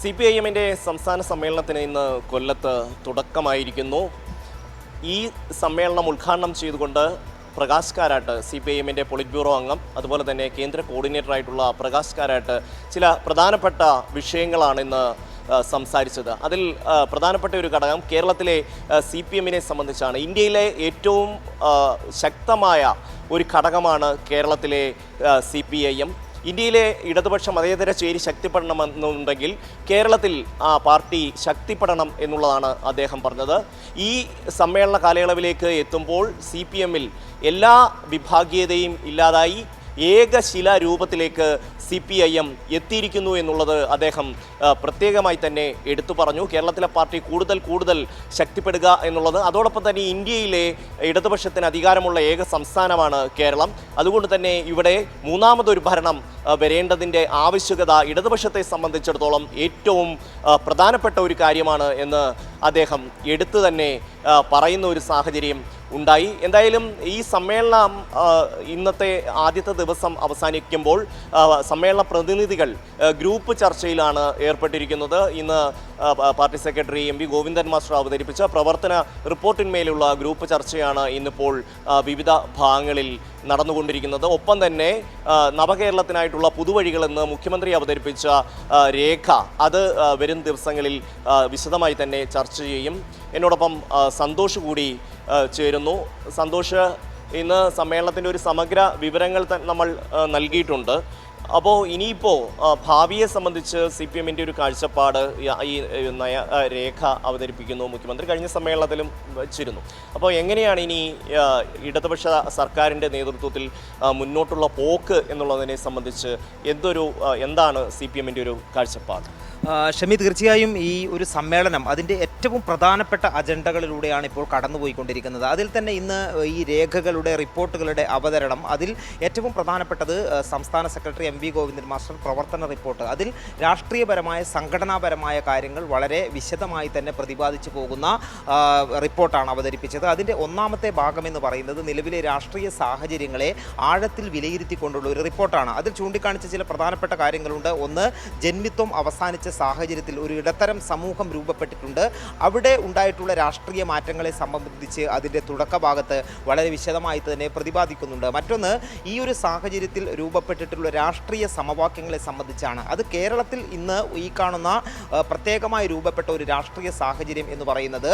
C P I എമ്മിന്റെ സംസ്ഥാന സമ്മേളനത്തിന് ഇന്ന് കൊല്ലത്ത് തുടക്കമായിരിക്കുന്നു. ഈ സമ്മേളനം ഉദ്ഘാടനം ചെയ്തുകൊണ്ട് Prakash Karat C P I എമ്മിന്റെ പൊളിറ്റ് ബ്യൂറോ അംഗം അതുപോലെ തന്നെ കേന്ദ്ര കോർഡിനേറ്ററായിട്ടുള്ള പ്രകാശ് കാരാട്ട് ചില പ്രധാനപ്പെട്ട വിഷയങ്ങളാണ് ഇന്ന് സംസാരിച്ചത്. അതിൽ പ്രധാനപ്പെട്ട ഒരു ഘടകം കേരളത്തിലെ സി പി എമ്മിനെ സംബന്ധിച്ചാണ്. ഇന്ത്യയിലെ ഏറ്റവും ശക്തമായ ഒരു ഘടകമാണ് കേരളത്തിലെ സി പി ഐ എം. ഇന്ത്യയിലെ ഇടതുപക്ഷ മതേതര ചേരി ശക്തിപ്പെടണമെന്നുണ്ടെങ്കിൽ കേരളത്തിൽ ആ പാർട്ടി ശക്തിപ്പെടണം എന്നുള്ളതാണ് അദ്ദേഹം പറഞ്ഞത്. ഈ സമ്മേളന കാലയളവിലേക്ക് എത്തുമ്പോൾ സി എല്ലാ വിഭാഗീയതയും ഇല്ലാതായി. ഏകശില രൂപത്തിലേക്ക് സി പി ഐ എം എത്തിയിരിക്കുന്നു എന്നുള്ളത് അദ്ദേഹം പ്രത്യേകമായി തന്നെ എടുത്തു പറഞ്ഞു. കേരളത്തിലെ പാർട്ടി കൂടുതൽ കൂടുതൽ ശക്തിപ്പെടുക എന്നുള്ളത് അതോടൊപ്പം തന്നെ ഇന്ത്യയിലെ ഇടതുപക്ഷത്തിന് അധികാരമുള്ള ഏക സംസ്ഥാനമാണ് കേരളം. അതുകൊണ്ട് തന്നെ ഇവിടെ മൂന്നാമതൊരു ഭരണം വരേണ്ടതിന്റെ ആവശ്യകത ഇടതുപക്ഷത്തെ സംബന്ധിച്ചിടത്തോളം ഏറ്റവും പ്രധാനപ്പെട്ട ഒരു കാര്യമാണ് എന്ന് അദ്ദേഹം എടുത്തു തന്നെ പറയുന്ന ഒരു സാഹചര്യം ഉണ്ടായി. എന്തായാലും ഈ സമ്മേളനം ഇന്നത്തെ ആദ്യത്തെ ദിവസം അവസാനിക്കുമ്പോൾ സമ്മേളന പ്രതിനിധികൾ ഗ്രൂപ്പ് ചർച്ചയിലാണ് ഏർപ്പെട്ടിരിക്കുന്നത്. ഇന്ന് party secretary M V Govindan master അവതരിപ്പിച്ച പ്രവർത്തന റിപ്പോർട്ടിന്മേലുള്ള ഗ്രൂപ്പ് ചർച്ചയാണ് ഇന്നിപ്പോൾ വിവിധ ഭാഗങ്ങളിൽ നടന്നുകൊണ്ടിരിക്കുന്നത്. ഒപ്പം തന്നെ നവകേരളത്തിനായിട്ടുള്ള പുതുവഴികളെന്ന് മുഖ്യമന്ത്രി അവതരിപ്പിച്ച രേഖ അത് വരും ദിവസങ്ങളിൽ വിശദമായി തന്നെ ചർച്ച ചെയ്യും. എന്നോടൊപ്പം സന്തോഷ് കൂടി ചേരുന്നു. സന്തോഷ് ഇന്ന് സമ്മേളനത്തിന്റെ ഒരു സമഗ്ര വിവരങ്ങൾ നമ്മൾ നൽകിയിട്ടുണ്ട്. അപ്പോൾ ഇനിയിപ്പോൾ ഭാവിയെ സംബന്ധിച്ച് സി പി എമ്മിന്റെ ഒരു കാഴ്ചപ്പാട് ഈ- നയ രേഖ അവതരിപ്പിക്കുന്നു. മുഖ്യമന്ത്രി കഴിഞ്ഞ സമ്മേളനത്തിലും വച്ചിരുന്നു. അപ്പോൾ എങ്ങനെയാണ് ഇനി ഇടതുപക്ഷ സർക്കാരിന്റെ നേതൃത്വത്തിൽ മുന്നോട്ടുള്ള പോക്ക് എന്നുള്ളതിനെ സംബന്ധിച്ച് എന്തൊരു എന്താണ് സി പി എമ്മിന്റെ ഒരു കാഴ്ചപ്പാട്? ഷമി തീർച്ചയായും ഈ ഒരു സമ്മേളനം അതിന്റെ ഏറ്റവും പ്രധാനപ്പെട്ട അജണ്ടകളിലൂടെയാണ് ഇപ്പോൾ കടന്നുപോയിക്കൊണ്ടിരിക്കുന്നത്. അതിൽ തന്നെ ഇന്ന് ഈ രേഖകളുടെ റിപ്പോർട്ടുകളുടെ അവതരണം അതിൽ ഏറ്റവും പ്രധാനപ്പെട്ടത് സംസ്ഥാന secretary M V Govindan master പ്രവർത്തന റിപ്പോർട്ട്. അതിൽ രാഷ്ട്രീയപരമായ സംഘടനാപരമായ കാര്യങ്ങൾ വളരെ വിശദമായി തന്നെ പ്രതിപാദിച്ചു പോകുന്ന റിപ്പോർട്ടാണ് അവതരിപ്പിച്ചത്. അതിന്റെ ഒന്നാമത്തെ ഭാഗമെന്ന് പറയുന്നത് നിലവിലെ രാഷ്ട്രീയ സാഹചര്യങ്ങളെ ആഴത്തിൽ വിലയിരുത്തിക്കൊണ്ടുള്ള ഒരു റിപ്പോർട്ടാണ്. അതിൽ ചൂണ്ടിക്കാണിച്ച ചില പ്രധാനപ്പെട്ട കാര്യങ്ങളുണ്ട്. ഒന്ന് ജന്മിത്വം അവസാനിച്ച സാഹചര്യത്തിൽ ഒരു ഇടത്തരം സമൂഹം രൂപപ്പെട്ടിട്ടുണ്ട്. അവിടെ ഉണ്ടായിട്ടുള്ള രാഷ്ട്രീയ മാറ്റങ്ങളെ സംബന്ധിച്ച് അതിന്റെ തുടക്കഭാഗത്ത് വളരെ വിശദമായി തന്നെ പ്രതിപാദിക്കുന്നുണ്ട്. മറ്റൊന്ന് ഈ ഒരു സാഹചര്യത്തിൽ രൂപപ്പെട്ടിട്ടുള്ള രാഷ്ട്രീയ സമവാക്യങ്ങളെ സംബന്ധിച്ചാണ്. അത് കേരളത്തിൽ ഇന്ന് ഈ കാണുന്ന പ്രത്യേകമായി രൂപപ്പെട്ട ഒരു രാഷ്ട്രീയ സാഹചര്യം എന്ന് പറയുന്നത്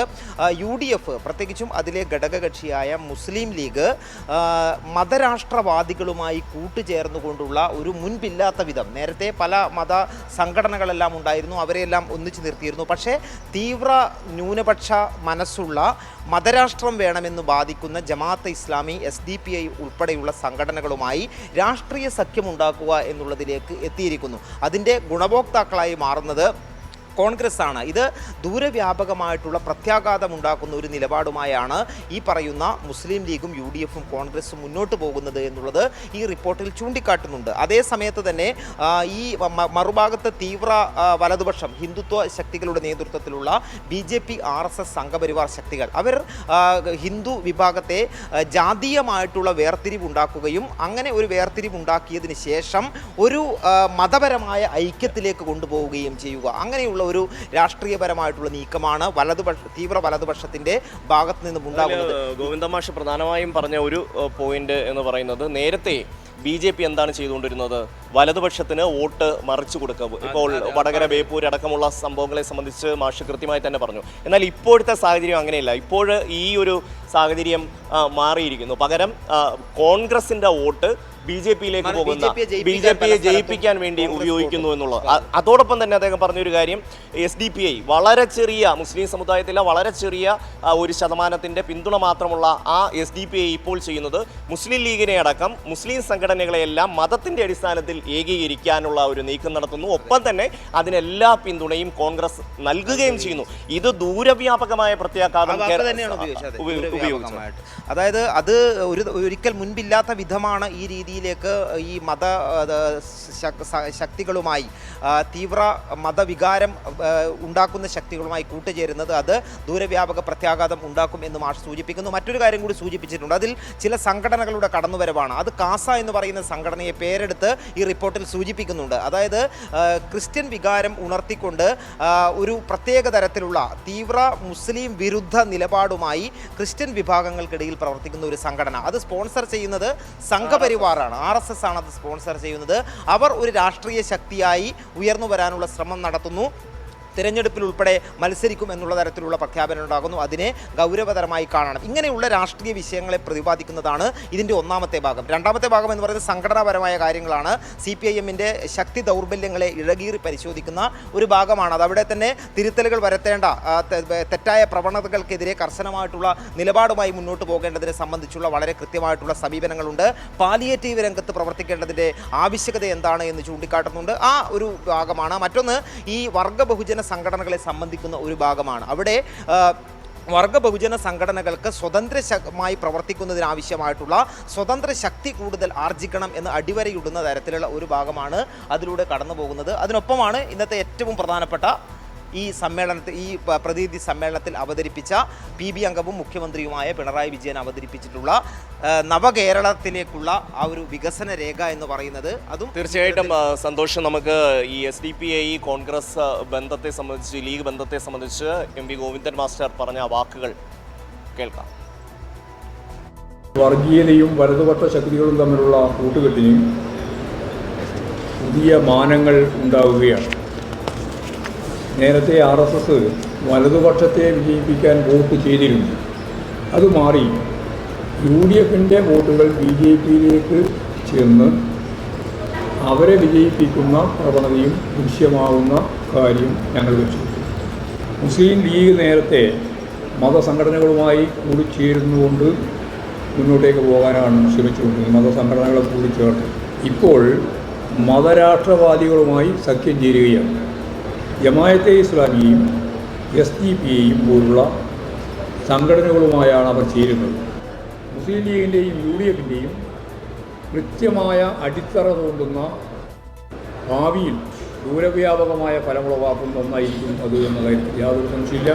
യു ഡി എഫ് പ്രത്യേകിച്ചും അതിലെ ഘടകകക്ഷിയായ മുസ്ലിം ലീഗ് മതരാഷ്ട്രവാദികളുമായി കൂട്ടുചേർന്നുകൊണ്ടുള്ള ഒരു മുൻപില്ലാത്ത വിധം നേരത്തെ പല മത സംഘടനകളെല്ലാം ഉണ്ടായിരുന്നു. അവരെയെല്ലാം ഒന്നിച്ചു നിർത്തിയിരുന്നു. പക്ഷേ തീവ്ര ന്യൂനപക്ഷ മനസ്സുള്ള മതരാഷ്ട്രം വേണമെന്ന് ബാധിക്കുന്ന Jamaat-e Islami S D P I ഉൾപ്പെടെയുള്ള സംഘടനകളുമായി രാഷ്ട്രീയ സഖ്യമുണ്ടാക്കുക എന്നുള്ളതിലേക്ക് എത്തിയിരിക്കുന്നു. അതിന്റെ ഗുണഭോക്താക്കളായി മാറുന്നത് കോൺഗ്രസ് ആണ് ഇത് ദൂരവ്യാപകമായിട്ടുള്ള പ്രത്യാഘാതം ഉണ്ടാക്കുന്ന ഒരു നിലപാടുമായാണ് ഈ പറയുന്ന മുസ്ലിം ലീഗും യു ഡി എഫും കോൺഗ്രസും മുന്നോട്ട് പോകുന്നത് എന്നുള്ളത് ഈ റിപ്പോർട്ടിൽ ചൂണ്ടിക്കാട്ടുന്നുണ്ട്. അതേ സമയത്ത് തന്നെ ഈ മറുഭാഗത്തെ തീവ്ര വലതുപക്ഷം ഹിന്ദുത്വ ശക്തികളുടെ നേതൃത്വത്തിലുള്ള B J P R S S Sangh Parivar ശക്തികൾ അവർ ഹിന്ദു വിഭാഗത്തെ ജാതീയമായിട്ടുള്ള വേർതിരിവ് ഉണ്ടാക്കുകയും അങ്ങനെ ഒരു വേർതിരിവ് ഉണ്ടാക്കിയതിന് ശേഷം ഒരു മതപരമായ ഐക്യത്തിലേക്ക് കൊണ്ടുപോവുകയും ചെയ്യുക. അങ്ങനെയുള്ള ഒരു രാഷ്ട്രീയപരമായിട്ടുള്ള നീക്കമാണ്. വലതുപക്ഷ തീവ്ര വലതുപക്ഷത്തിന്റെ ഭാഗത്ത് നിന്നും ഉണ്ടാകുന്നത്. ഗോവിന്ദമാഷ് പ്രധാനമായും പറഞ്ഞ ഒരു പോയിന്റ് എന്ന് പറയുന്നത് നേരത്തെ ബി ജെ പി എന്താണ് ചെയ്തുകൊണ്ടിരുന്നത്? വലതുപക്ഷത്തിന് വോട്ട് മറിച്ചു കൊടുക്കുക ഇപ്പോൾ വടകര ബേപ്പൂർ അടക്കമുള്ള സംഭവങ്ങളെ സംബന്ധിച്ച് മാഷ് കൃത്യമായി തന്നെ പറഞ്ഞു. എന്നാൽ ഇപ്പോഴത്തെ സാഹചര്യം അങ്ങനെയല്ല. ഇപ്പോൾ ഈ ഒരു സാഹചര്യം മാറിയിരിക്കുന്നു. പകരം കോൺഗ്രസിന്റെ വോട്ട് ബി ജെ പിയിലേക്ക് പോകുന്ന ബി ജെ പിയെ ജയിപ്പിക്കാൻ വേണ്ടി ഉപയോഗിക്കുന്നു എന്നുള്ളത്. അതോടൊപ്പം തന്നെ അദ്ദേഹം പറഞ്ഞൊരു കാര്യം എസ് ഡി പി ഐ വളരെ ചെറിയ മുസ്ലിം സമുദായത്തിലെ വളരെ ചെറിയ ഒരു ശതമാനത്തിന്റെ പിന്തുണ മാത്രമുള്ള ആ എസ് ഡി പി ഐ ഇപ്പോൾ ചെയ്യുന്നത് മുസ്ലിം ലീഗിനെ അടക്കം മുസ്ലിം സംഘടനകളെയെല്ലാം മതത്തിന്റെ അടിസ്ഥാനത്തിൽ ഏകീകരിക്കാനുള്ള ഒരു നീക്കം നടത്തുന്നു. ഒപ്പം തന്നെ അതിനെല്ലാ പിന്തുണയും കോൺഗ്രസ് നൽകുകയും ചെയ്യുന്നു. ഇത് ദൂരവ്യാപകമായ പ്രത്യാഘാതം. അതായത് അത് ഒരു ഒരിക്കൽ മുൻപില്ലാത്ത വിധമാണ് ഈ രീതിയിലേക്ക് ഈ മത ശക്തികളുമായി തീവ്ര മതവികാരം ഉണ്ടാക്കുന്ന ശക്തികളുമായി കൂട്ടുചേരുന്നത് അത് ദൂരവ്യാപക പ്രത്യാഘാതം ഉണ്ടാക്കും എന്ന് മാഷ് സൂചിപ്പിക്കുന്നു. മറ്റൊരു കാര്യം കൂടി സൂചിപ്പിച്ചിട്ടുണ്ട്. അതിൽ ചില സംഘടനകളുടെ കടന്നുവരവാണ്. അത് കാസ എന്ന് പറയുന്ന സംഘടനയെ പേരെടുത്ത് ഈ റിപ്പോർട്ടിൽ സൂചിപ്പിക്കുന്നുണ്ട്. അതായത് ക്രിസ്ത്യൻ വികാരം ഉണർത്തിക്കൊണ്ട് ഒരു പ്രത്യേക തരത്തിലുള്ള തീവ്ര മുസ്ലിം വിരുദ്ധ നിലപാടുമായി ക്രിസ്ത്യൻ വിഭാഗങ്ങൾക്കിടയിൽ പ്രവർത്തിക്കുന്ന ഒരു സംഘടന. അത് സ്പോൺസർ ചെയ്യുന്നത് സംഘപരിവാറാണ്. ആർ എസ് എസ് ആണ് അത് സ്പോൺസർ ചെയ്യുന്നത്. അവർ ഒരു രാഷ്ട്രീയ ശക്തിയായി ഉയർന്നു വരാനുള്ള ശ്രമം നടത്തുന്നു. തിരഞ്ഞെടുപ്പിൽ ഉൾപ്പെടെ മത്സരിക്കും എന്നുള്ള തരത്തിലുള്ള പ്രഖ്യാപനം ഉണ്ടാകുന്നു. അതിനെ ഗൗരവതരമായി കാണണം. ഇങ്ങനെയുള്ള രാഷ്ട്രീയ വിഷയങ്ങളെ പ്രതിപാദിക്കുന്നതാണ് ഇതിന്റെ ഒന്നാമത്തെ ഭാഗം. രണ്ടാമത്തെ ഭാഗം എന്ന് പറയുന്നത് സംഘടനാപരമായ കാര്യങ്ങളാണ്. സി പി ഐ എമ്മിന്റെ ശക്തി ദൗർബല്യങ്ങളെ ഇഴകീറി പരിശോധിക്കുന്ന ഒരു ഭാഗമാണ്. അത് അവിടെ തന്നെ തിരുത്തലുകൾ വരുത്തേണ്ട തെറ്റായ പ്രവണതകൾക്കെതിരെ കർശനമായിട്ടുള്ള നിലപാടുമായി മുന്നോട്ട് പോകേണ്ടതിനെ സംബന്ധിച്ചുള്ള വളരെ കൃത്യമായിട്ടുള്ള സമീപനങ്ങളുണ്ട്. പാലിയേറ്റീവ് രംഗത്ത് പ്രവർത്തിക്കേണ്ടതിന്റെ ആവശ്യകത എന്താണ് എന്ന് ചൂണ്ടിക്കാട്ടുന്നുണ്ട്. ആ ഒരു ഭാഗമാണ്. മറ്റൊന്ന് ഈ വർഗ ബഹുജന സംഘടനകളെ സംബന്ധിക്കുന്ന ഒരു ഭാഗമാണ്. അവിടെ വർഗ ബഹുജന സംഘടനകൾക്ക് സ്വതന്ത്രമായി പ്രവർത്തിക്കുന്നതിനാവശ്യമായിട്ടുള്ള സ്വതന്ത്ര ശക്തി കൂടുതൽ ആർജിക്കണം എന്ന് അടിവരയിടുന്ന തരത്തിലുള്ള ഒരു ഭാഗമാണ് അതിലൂടെ കടന്നു പോകുന്നത് അതിനൊപ്പമാണ് ഇന്നത്തെ ഏറ്റവും പ്രധാനപ്പെട്ട ഈ സമ്മേളനത്തിൽ ഈ പ്രതിനിധി സമ്മേളനത്തിൽ അവതരിപ്പിച്ച പി ബി അംഗവും മുഖ്യമന്ത്രിയുമായ പിണറായി വിജയൻ അവതരിപ്പിച്ചിട്ടുള്ള നവകേരളത്തിലേക്കുള്ള ആ ഒരു വികസന രേഖ എന്ന് പറയുന്നത് അതും തീർച്ചയായിട്ടും സന്തോഷം നമുക്ക് ഈ S D P I Congress ബന്ധത്തെ സംബന്ധിച്ച് ലീഗ് ബന്ധത്തെ സംബന്ധിച്ച് എം വി ഗോവിന്ദൻ മാസ്റ്റർ പറഞ്ഞ വാക്കുകൾ കേൾക്കാം. വർഗീയതയും വലതുപക്ഷ ശക്തികളും തമ്മിലുള്ള കൂട്ടുകെട്ടിനും പുതിയ മാനങ്ങൾ ഉണ്ടാവുകയാണ്. നേരത്തെ ആർ എസ് എസ് വലതുപക്ഷത്തെ വിജയിപ്പിക്കാൻ വോട്ട് ചെയ്തിരുന്നു. അത് മാറി യു ഡി എഫിന്റെ വോട്ടുകൾ ബി ജെ പിയിലേക്ക് ചെന്ന് അവരെ വിജയിപ്പിക്കുന്ന പ്രവണതയും ദൃശ്യമാവുന്ന കാര്യം ഞങ്ങൾ വെച്ചു. മുസ്ലിം ലീഗ് നേരത്തെ മതസംഘടനകളുമായി കൂടിച്ചേരുന്നുകൊണ്ട് മുന്നോട്ടേക്ക് പോകാനാണ് ശ്രമിച്ചുകൊണ്ടിരുന്നത്. മതസംഘടനകളെ കൂടിച്ചേർത്ത് ഇപ്പോൾ മതരാഷ്ട്രവാദികളുമായി സഖ്യം ചേരുകയാണ്. ജമായത്തെ ഇസ്ലാമിയെയും എസ് ഡി പി എയും പോലുള്ള സംഘടനകളുമായാണ് അവർ ചേരുന്നത്. മുസ്ലിം ലീഗിന്റെയും യു ഡി എഫിന്റെയും കൃത്യമായ അടിത്തറ തോണ്ടുന്ന ഭാവിയിൽ ദൂരവ്യാപകമായ ഫലമുളവാക്കുന്ന ഒന്നായിരിക്കും അത് എന്ന കാര്യത്തിൽ യാതൊരു സംശയമില്ല